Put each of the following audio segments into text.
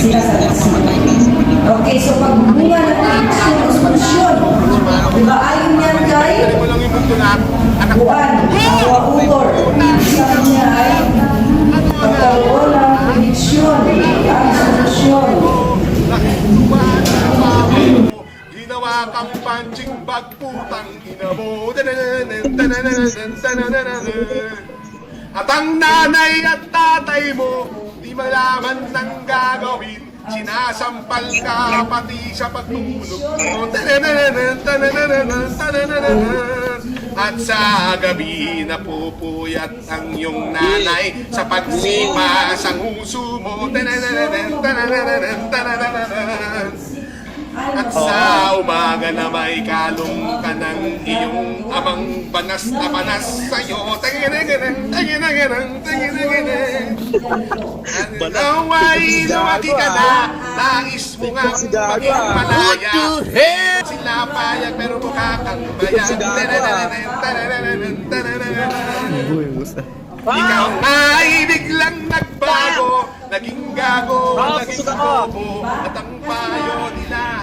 sila sa Okay, so pag bunga ng addiction o solusyon, di ba ayon yan kay yung na Juan, awa utor. Sabi niya ay pagkaroon ng prediksyon ang solusyon. Ginawa kang punching bag putang ina mo. At ang nanay at tatay mo malaman ng gagawin Sinasampal ka pati sa pagtulog. At sa gabi napupuyat ang iyong nanay Sa pagsipa sa nguso mo. At sa umaga na may kalong ka ng iyong amang banas na banas sa'yo. Tanginaganan, tanginaganan, tanginaganan. Ang ikaw ay lumaki ka na, nais mo nga maging malaya. Sila payag pero mukha kang tanananan. Ikaw ay biglang nagbago, naging gago, naging bobo, at ang payo nila.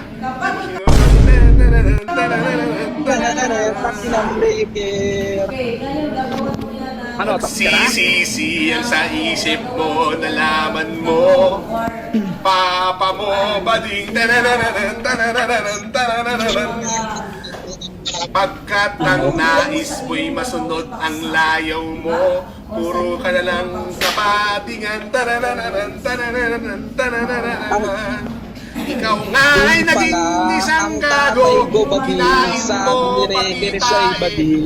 Okay, ngayon gagawin mo yan na Ano, tapos ka na? Sisisi ang sa isip mo, nalaman mo. Papa mo, bading tanananan, tanananan, tanananan. Pagkat ang nais mo'y masunod ang layaw mo Puro ka na lang kapatingan Tanananan, tanananan, tanananan Ikaw nga ay naging isang mo pati tayo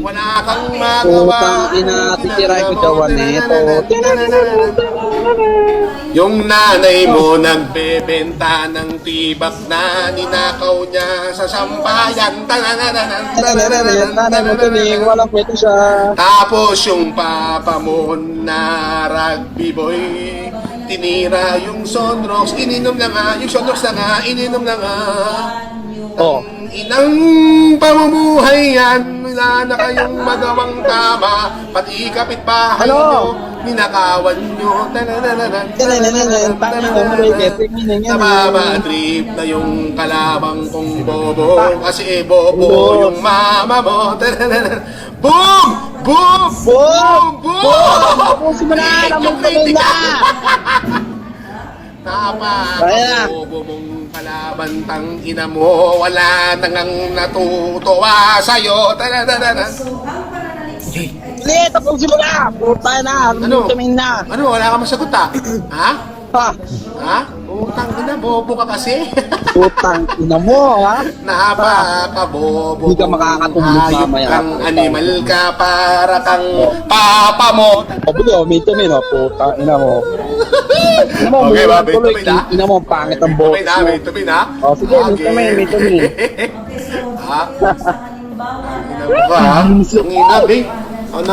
Wala kang magawa Putang ina, titiray ko jawan nito. Yung nanay mo nagbebenta ng tibak na ninakaw niya sa sampayan. Nanay mo tuning, walang siya. Tapos yung papa mo na rugby boy, tinira yung Sonrox, ininom na nga, yung Sonrox na nga, ininom na nga. Oh. Inang pamumuhay yan, wala na kayong magawang tama, pati kapitbahay Ano? nyo, ninakawan nyo, tananananan, Tanananan, tanananan, tanananan, yan. Nababadrip na yung kalabang kong bobo, kasi bobo yung mama mo, tanananan. Boom! Boom! Boom! Boom! Tapusin mo na, kritika. Kaya. Napaka-bobo mong kalaban tang ina mo, wala nang natutuwa sa'yo, tanananan. So, ang pananaliksik ay Hindi, tapusin mo na. Puta na, Ano? tumin na. Ano, wala ka masagot ah? Ha? Ha? Ha? Utang ina, bobo ka kasi. Putang ina mo, ha? Napaka-bobo. Hindi ka makakatulog Hayop mamaya. kang animal ka para kang papa mo. Sabi ko, may tumin, oh. Putang ina mo. Okay ba? may tuloy. ha? Ina mo, pangit ang Tuloy boses na, may tumin ha? Oh, sige, may tumin, may. Okay, so, Ha? na Ina ha? Ang ina, babe. Ang